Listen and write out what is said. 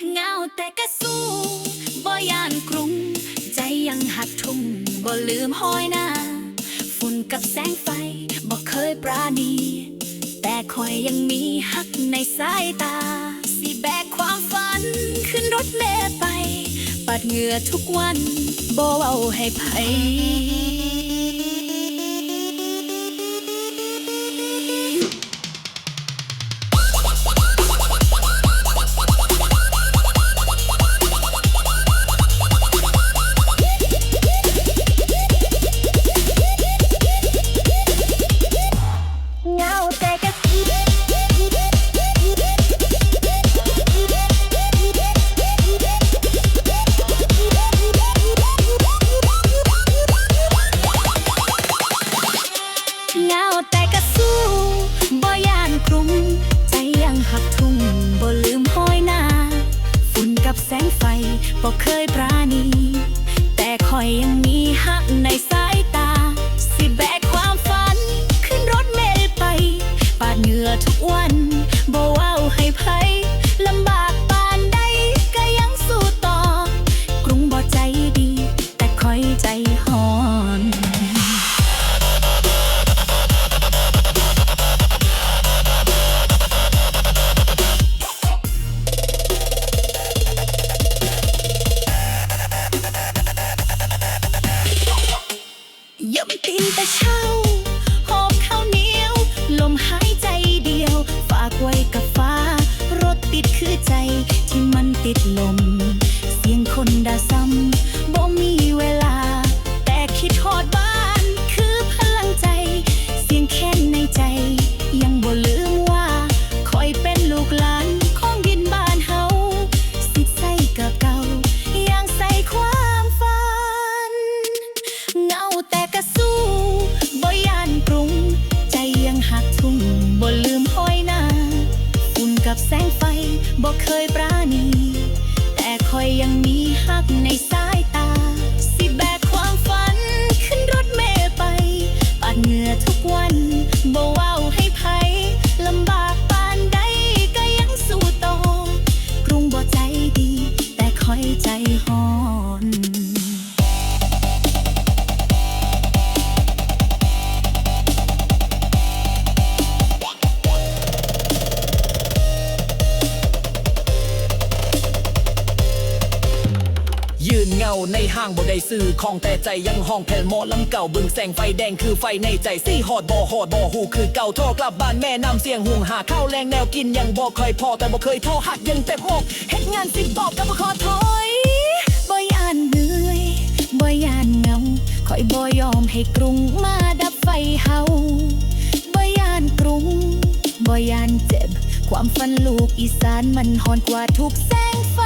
เงาแต่กระสู้บ่ยานกรุง ใจยังหักทุ่งบ่ลืมห้อยหน้า ฝุ่นกับแสงไฟบ่เคยปราณี แต่คอยยังมีหักในสายตา สิแบกความฝันขึ้นรถเมล์ไป ปัดเหงื่อทุกวันบ่เอาให้ไผ หักทุ่งบ่ลืมห้อยหน้า ฝุ่นกับแสงไฟบ่เคยปราณี แต่คอยยังมีหักในสายตา สิแบกความฝัน ขึ้นรถเมล์ไป ปาดเหงื่อทุกวัน แต่เช้าหอบข้าวเหนียว ลมหายใจเดียว ฝากไว้กับฟ้า รถติดคือใจที่มันติดลม เสียงคนด่าซ้ำบ่มีเวลา เคยปราณี ยืนเงาในห้างบ่ได้ซื้อของแต่ใจยังห้องแผ่นหมอลำเก่าบึงแสงไฟแดงคือไฟในใจซี่ฮอดบ่ฮอดบ่หูคือเก่าโทรกลับบ้านแม่นำเสียงหุงหาข้าวแรงแนวกินยังบ่เคยพอแต่บ่เคยท้อหักยังเต็มอกเฮ็ดงานสิบตอบกับบ่ขอถอยบ่ยานเหนื่อยบ่ยานเงาคอยบ่ยอมให้กรุงมาดับไฟเฮาบ่ยานกรุงบ่ยานเจ็บ ความฝันลูกอีสานมันหอนกว่าทุกแสงไฟ